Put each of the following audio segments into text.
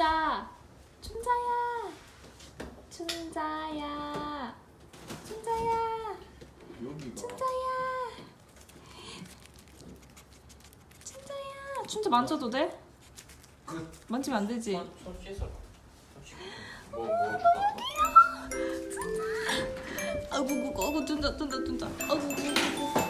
춘자. 춘자야. 춘자야. 춘자야. 여기가. 춘자야. 춘자야. 춘자 만져도 돼? 끝. 만지면 안 되지. 손, 손 씻어라. 손 씻고. 뭐, 뭐 줄까? 아구구 아구 춘자 춘자 춘자. 아구구 춘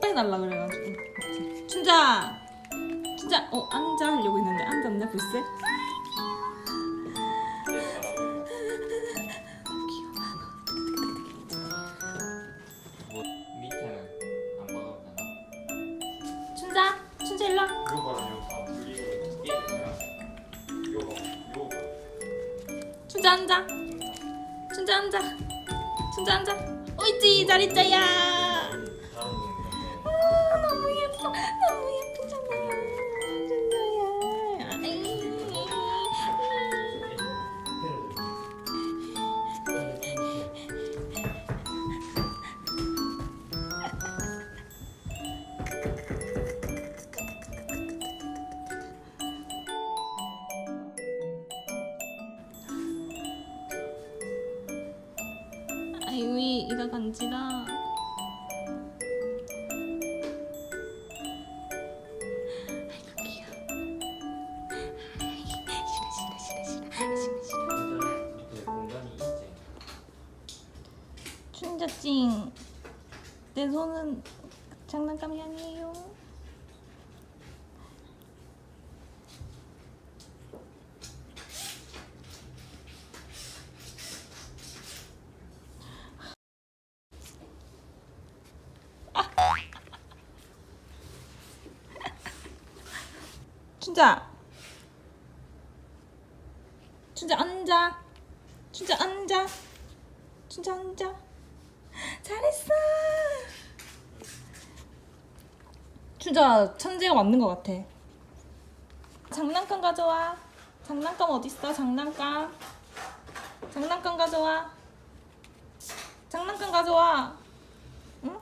이빨 날라 그래가지고. 춘자! 춘자! 어 앉아 하려고 했는데 앉았네 글쎄. 뭐 밑에는 안? 춘자! 일로 와. 이게 앉아. 춘자 앉아. 춘자 앉아. 옳지 잘 있자야 너무 예뻐 너무 예쁘잖아 춘자야 아이. 아이위 이가 간지라 춘자찡. 내 손은 장난감이 아니에요. 춘자 춘자 앉아. 춘자 앉아. 춘자 앉아 잘했어. 춘자 천재가 맞는 것 같아. 장난감 가져와. 장난감 어딨어? 장난감. 장난감 가져와. 장난감 가져와. 응?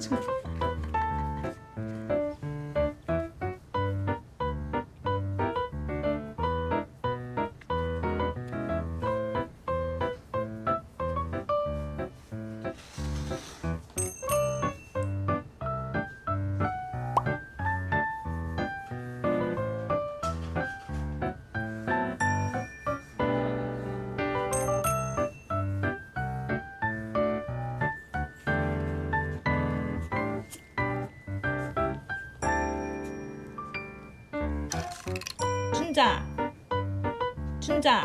这么 춘자. 춘자.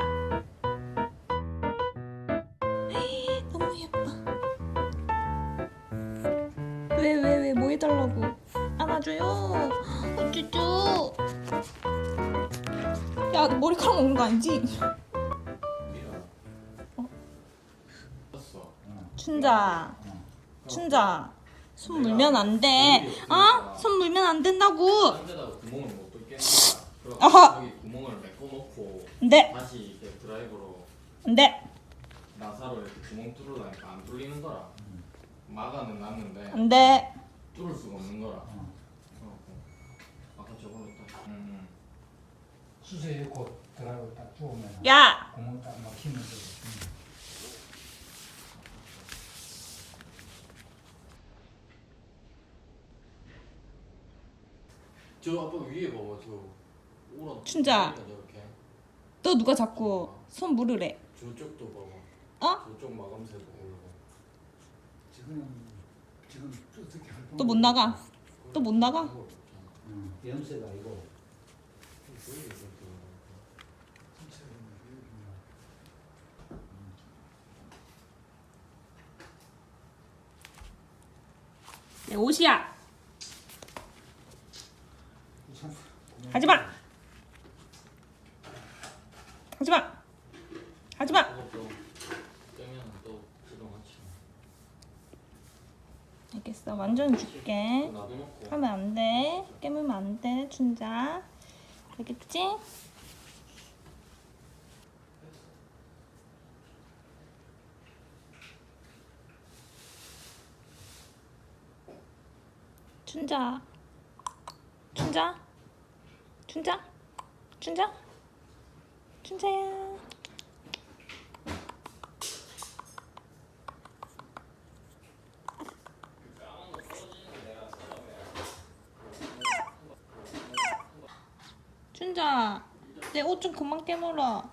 너무 예뻐. 왜 왜 왜 뭐 해달라고? 안아줘요. 어쭈쭈. 야너 머리카락 먹는 거 아니지? 어? 춘자. 춘자. 손 물면 안 돼. 어? 손 물면 안 된다고. 아하. 안돼 다시 이렇게 드라이버로 안돼 나사로 이렇게 구멍 뚫으려니까 안 뚫리는 거라. 막아는 놨는데 안돼 뚫을 수가 없는 거라. 그래갖고 아까 저걸로 딱. 음, 수세에 곧 들어가고 딱 주우면 야 구멍 딱 막히면 되고. 저 아빠 위에 봐봐 저 오랑 춘자. 저렇게 또 누가 자꾸 손 물으래. 저쪽도 봐봐. 어? 저쪽 마감새 보고. 지금 지금 어떻게 할 또 못 나가. 또 못 나가. 염색가 이거 내 옷이야. 하지 마. 하지마! 하지마! 그것도 알겠어. 완전 줄게. 놔둬놓고? 하면 안돼. 깨물면 안돼 춘자. 알겠지? 춘자. 춘자? 춘자? 춘자 춘자야. 춘자 내 옷 좀 그만 깨물어